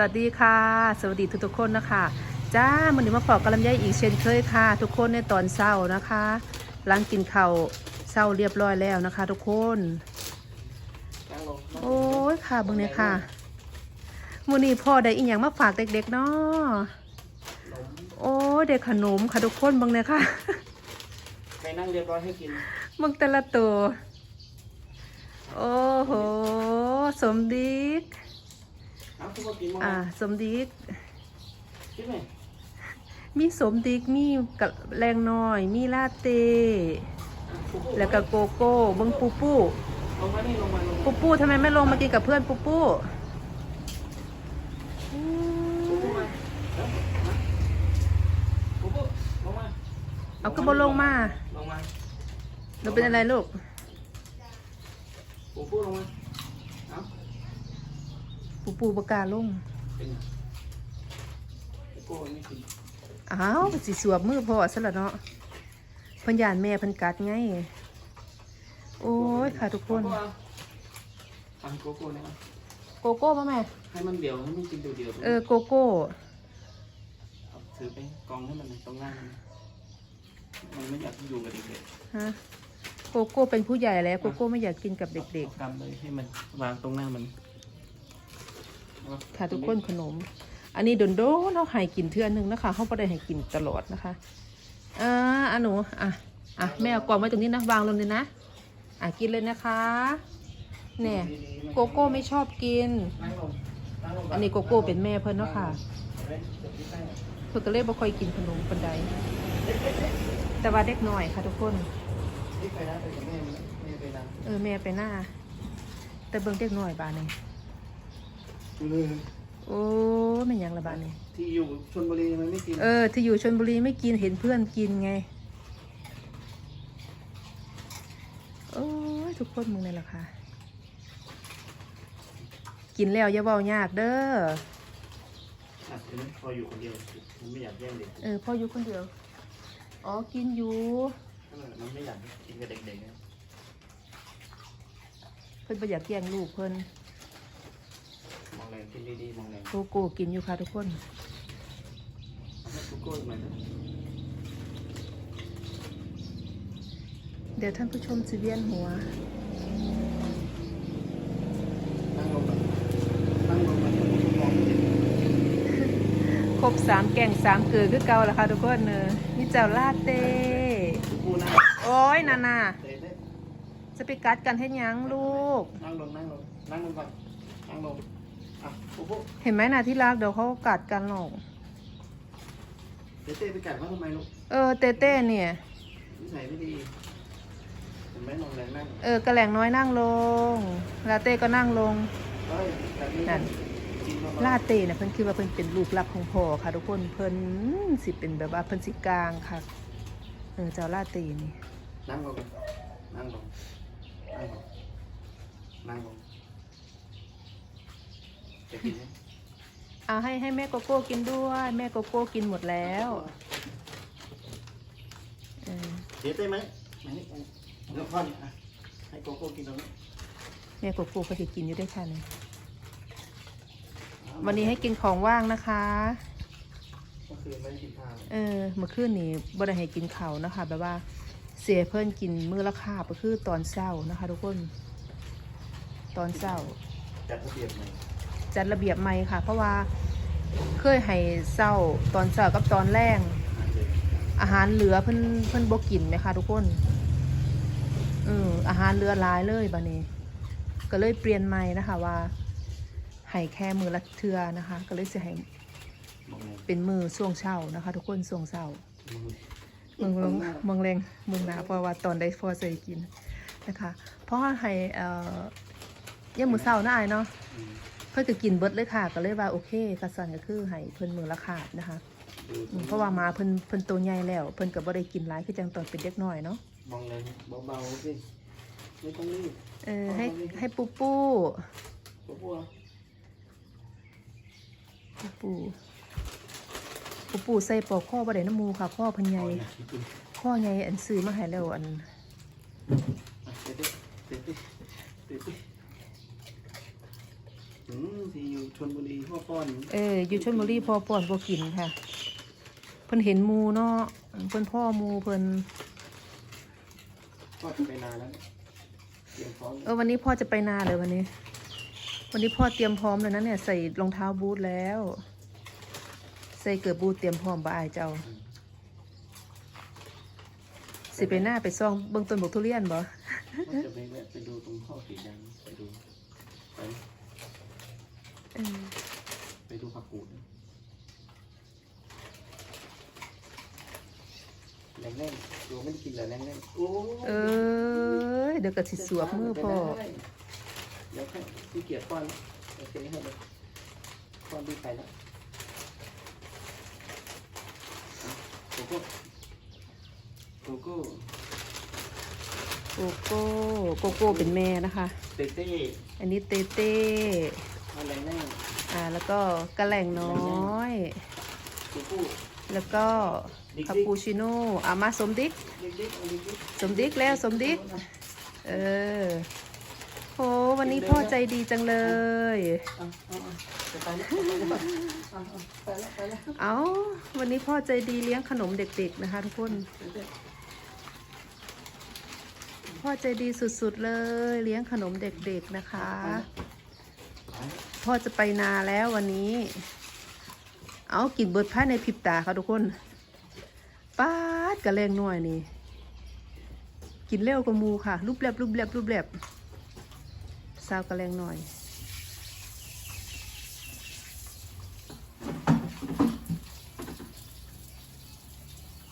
สวัสดีค่ะ สวัสดีทุกทุกๆคนนะคะ จ้ามันนี้มาปอกกระลำไยอีกเช่นเคยค่ะ ทุกคนในตอนเช้านะคะหลังกินข้าวเช้าเรียบร้อยแล้วนะคะ ทุกคนนั่งลงโอ้ยค่ะเบิ่งเนี่ยค่ะมื้อนี้พ่อได้อีหยังมาฝากเด็กๆเนาะลมโอ้ยได้ขนมค่ะทุกคนเบิ่งเนี่ยค่ะไปนั่งเรียบร้อยให้กินเบิ่งแต่ละตัว โอ้โห สมดิก เอาทุกคนกินมั้งอ่า สมดิกกินไหมมีสมดิกมีกะแรงน้อย มีลาเต้แล้วก็โกโก้เบิ้งปูปูลงมานี่ลงมาลงปูปูทำไมไม่ลงมากินกับเพื่อนปูปูอืปุ๊บมมาปุ๊บลงมาเอาก็บลงมาลงมาหนูเป็นอะไรลูกปุ๊บปุ๊บลงมาเอา ปูปูบกล้าลงเป็นไงโก้ไม่กินอ้าวสิสวบมือพ่อซะและเนาะเพันยานแม่เพันกัดไง โอ้ยค่ะทุกคนทำโกโก้เนี่ยโกโก้ป่ะแม่ ให้มันเดี่ยวให้มันกินเดี่ยวๆเออโกโก้เอาถือไปกองให้มันตรงหน้ามันมันไม่อยากอยู่กับเด็กฮะโกโก้เป็นผู้ใหญ่แล้วโกโก้ไม่อยากกินกับๆเด็กๆกำเลยให้มันวางตรงหน้ามันๆ ค่ะทุกคนขนม อันนี้โดนโดนเราให้กินเทื่อนึงนะคะเขาไม่ได้ให้กินตลอดนะคะอ่าอันหนูอะอะแม่เอากล่องไว้ตรงนี้นะวางลงเลยนะอะกินเลยนะคะเนี่ยโกโก้ไม่ชอบกิน อันนี้โกโก้เป็นแม่เพิ่นเนาะค่ะเฮ้ยเดี๋ยวพี่แป้งเพิ่นก็เลยบ่ค่อยกินขนมปันใดแต่ว่าเด็กน้อยค่ะทุกคนเออแม่ไปหน้า แต่เบิ่งเด็กน้อยบาดนี้ เลยโอ้แม่นหยังละบาดนี้ที่อยู่ชลบุรีมันไม่กินเออ ที่อยู่ชนบุรีไม่กินเห็นเพื่อนกินไง โอ้ยทุกคนมึงเลยล่ะค่ะกินแล้วอย่าเบายากเด้ออะเดี๋ยวนะพออยู่คนเดียวมันไม่อยากแย่งเด็กเออพ่ออยู่คนเดียว อ๋อกินอยู่มันไม่อยากกินกับเด็กๆนะเพิ่นบ่อยากแย่งลูกเพิ่นมอง แรงกินดีๆมองแรงโกโก้กินอยู่ค่ะทุกคนเอาให้โกโก้อีกหน่อยนะเดี๋ยวท่านผู้ชมสิเวียนหัว นั่งลงไปนั่งลงไปมองเด็กครบสามแก่งสามเกลือคือเก่าแล้วค่ะทุกคนเนอะนี่เจ้าลาเต้โกโก้นั่งโอ้ยนานาเตะเตะจะไปกัดกันให้หยังลูก นั่งลงนั่งลงนั่งลงก่อนนั่งลงอะโกโก้ เห็นไหมนาที่รักเดี๋ยวเขากัดกันหรอก เตะเตะไปกัดว่าทำไมลูกเออเต้เต้เนี่ย นิสัยไม่ดีเห็นไหมมองแรงนั่งเออกระแหลงน้อยนั่งลง ลาเต้ก็นั่งลงเฮ้ยแบบนี้นั่น กินเบาลาเต้นะเพิ่นคิดว่าเพิ่นเป็นลูกรักของพ่อค่ะ ทุกคนเพิ่นสิเป็นแบบว่าเพิ่นสิกลางค่ะ เออเจ้าลาเต้นี่ๆนั่งลงก่อนนั่งลงนั่งลงนั่งลง จะกินไหมเอาให้ให้แม่โกโก้กินด้วย แม่โกโก้กินหมดแล้วเออเดี๋ยวได้ไหมมานี่เดี๋ยวพ่อเนี่ยอะให้โกโก้กินตรงนี้แม่โกโก้ก็จะกินอยู่ด้วยค่ะเนี่ยวันนี้ให้กินของว่างนะคะเมื่อคืนไม่ได้กินข้าวเออเมื่อคืนนี้บ่ได้ให้กินข้าวนะคะแบบว่าเสียเพิ่นกินมื้อละคาบก็คือตอนเช้านะคะ ทุกคน ตอนเช้า จัดระเบียบหน่อย จัดระเบียบใหม่ค่ะ เพราะว่าเคยให้เช้าตอนเช้ากับตอนแรงอาหารเหลือเพิ่นเพิ่นบกินไหมคะทุกคนเอออาหารเหลือหลายเลยบัดนี้ ก็เลยเปลี่ยนใหม่นะคะว่าให้แค่มือละเทือนะคะ ก็เลยจะให้มองเป็นมือช่วงเช้านะคะ ทุกคนช่วงเช้ามองเลยเมืองลงเมืองแรงเมืองหนาเพราะว่าตอนได้พอใส่กินนะคะ เพราะให้เอ่อย่ามือเช้านะไอายเนาะ พื่อนก็กินเบิดเลยค่ะ ก็เลยว่าโอเคกระสันก็คือให้เพิ่นมือละขาดนะคะดูอืมเพราะว่าหมาเพิ่นเพิ่นตัวใหญ่แล้วเพิ่นก็บ่ได้กินหลายคือจังตอนเป็นเด็กน้อยเนาะมองเลยเบาๆสิไม่ต้องรีบเออให้ให้ปูปูโกโก้ปูปูปูปูใส่ปลอกข้อบ่ได้น้ำมูค่ะข้อเพิ่นใหญ่เอาเลยกินข้อใหญ่อันซื้อมาให้แล้วอันอะเตะๆเตะๆเตะๆอืม ที่อยู่ชนบุรีพ่อป้อนเอออยู่ชลบุรีพอปอนบ่กินค่ะ เพิ่นเห็นหมูเนาะเพิ่นพ่อหมูเพิ่นพ่อจะไปนานแล้วเนี่ยเตรียมพร้อมเออวันนี้พ่อจะไปนาเลยวันนี้ วันนี้พ่อเตรียมพร้อมเลยนะเนี่ยใส่รองเท้าบูทแล้ว ใส่เกิดบูทเตรียมพร้อมบ่อายเจ้า สิไปหน้าไปซ่องเบิ่งต้นบกทุเรียนบ่ว่าจะไปแวะไปดูตรงข้อสีแดงไปดูไปเออ ไปดูผักกูดแรงแน่นดูไม่ได้กินเลยแรงแน่นโอ้เอ้ยเดี๋ยวก็สิสวบมือพ่อเดี๋ยวแค่ที่เกียจป้อนโอเคให้เลยป้อนดีไปแล้วอะโกโก้โกโก้โกโก้โกโก้เป็นแม่นะคะ เต้เต้อันนี้เตเต้ อะไรแน่นอ่าแล้วก็กระแหล่งน้อยโกโก้แล้วก็คาปูชิโน่อามาสมดิกเด็กๆเอาเด็กสมดิกแล้วสมดิกเออโหวันนี้พ่อใจดีจังเลย ๆเอาเอาเอาจะไปแล้วจะไปแล้วเอาเอาไปแล้วไปแล้วเอาวันนี้พ่อใจดีเลี้ยงขนมเด็กๆนะคะทุกคนเต้พ่อใจดีสุดๆเลย เลี้ยงขนมเด็กๆนะคะไป พ่อจะไปนาแล้ววันนี้ เอากินเบิดผ้าในพิบตาค่ะทุกคนป้าดกระเลงหน่อยนี่ กินเร็วกว่ามูค่ะ รูปแลบรูปแลบรูปแลบซาวกระเลงหน่อย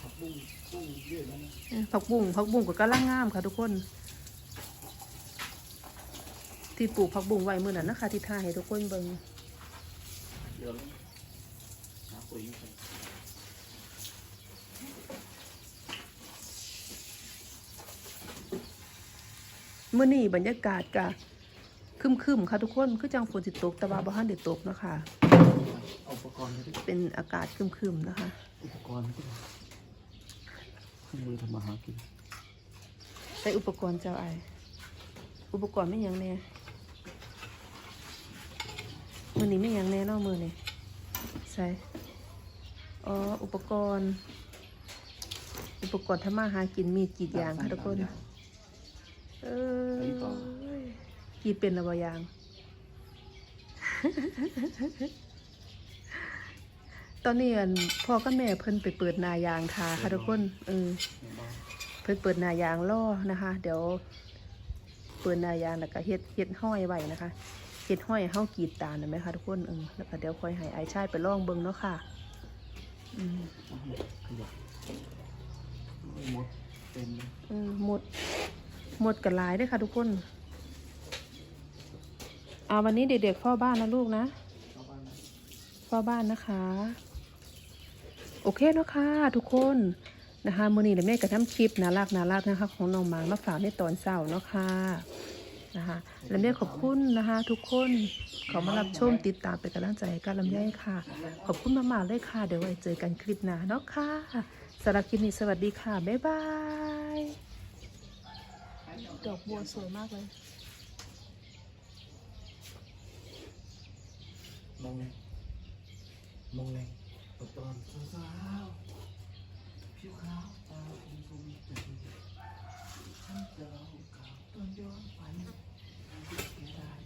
ผักบุ้งบุ้งเยอะแล้วนะเอ้ยผักบุ้งผักบุ้งก็กำลังงามค่ะทุกคน ที่ปลูกผักบุ้งไว้เมื่อนั้นนะคะที่ท่าให้ทุกคนเบิ่งเดี๋ยวหาปุ๋ยกันเมื่อนี้บรรยากาศกะครึมๆค่ะทุกคนคือจังฝนสิตกแต่ว่าบ่ทันได้ตกนะคะเอาอุปกรณ์ไปดิเป็นอากาศครึมๆนะคะอุปกรณ์ไปดิเครื่องมือทำมาหากินใช้อุปกรณ์เจ้าไอายอุปกรณ์ไม่หยังแน่ มือนี้ไม่หยังแน่เนอกมือนี่ใส่อ๋ออุปกรณ์ อุปกรณ์ทำมาหากินมีกรีดยางค่ะทุกคนเออกรีดเป็นระบายางตอนนี้อันพ่อกับแม่เพิ่นไปเปิดนายางทาค่ะทุกคนเออเนี่ยบ้างเพิ่นเปิดนายางล่อนะคะ เดี๋ยว เปิดนายางแล้วก็เฮ็ดเฮ็ดห้อยไว้นะคะ เฮ็ดห้อยให้เฮากรีดตาลนไหมคะทุกคนเออแล้วก็เดี๋ยวค่อยให้ไอ้ชายไปลองเบิ่งเนาะค่ะอืมขยับโอ้ยมดเต็มเลยเออหมดหมดกันหลายด้วยค่ะทุกคนเอาวันนี้เด็กๆเฝ้าบ้านนะลูกนะชาวบ้านนะเฝ้าบ้านนะคะ โอเคเนาะค่ะทุกคนนะคะมือนี้เดี๋ยวแม่กระทำคลิปน่ารักน่ารักนะคะ ของน้องหมามาฝากในตอนเช้าเนาะค่ะ นะคะและแม่ขอบคุณนะคะ ทุกคนขอมารับชมติดตามเป็นกำลังใจให้การลำไยค่ะ ขอบคุณมากๆเลยค่ะ เดี๋ยวไว้เจอกันคลิปหน้าเนาะค่ะสำหรับคลิปนี้สวัสดีค่ะ บ๊ายบายดอกบัวสวยมากเลยมองไงมองไงอุปกรณ์สาวๆผิวขาวตาคมคมจะดีฉันจะเล่าข่าวตอนย้อนฝัน Так.